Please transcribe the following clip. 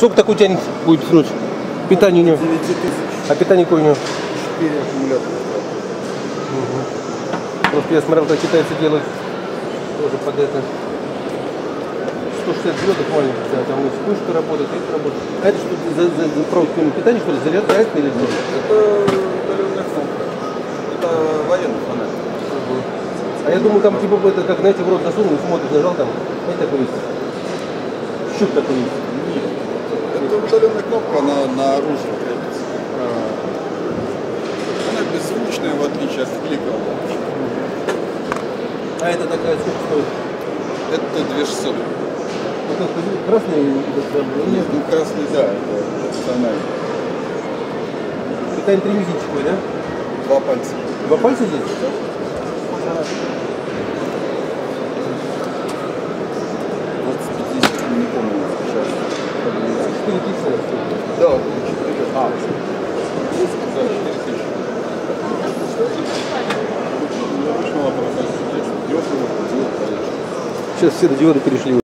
Сколько такой тянет будет тянуть? Питание у него. 9 тысяч. А питание какое у него? 4 аккумулятора. Просто я смотрел, как китайцы делают тоже под это. 160 звездок маленьких, да, там и вспышка работает, и это работает. А это что за, за, за провод питания, что ли, правильно или что? Это удаленная кнопка. Это военный фонарь. А я думаю, там типа это как, знаете, в рот засунул, смотрит, нажал там, знаете, такой есть. Щуп такой есть. Нет. Это удаленная кнопка, она наружу крепится. Она беззвучная, в отличие от клика. А это такая сколько стоит? Это 2600. Вот это красный это Нет, ну красный, да, это. Питание три мизинчиковый, да? Два пальца. Два пальца здесь? Вот Да, вот 4. А, да, 4 тысячи. Сейчас все до диода перешли.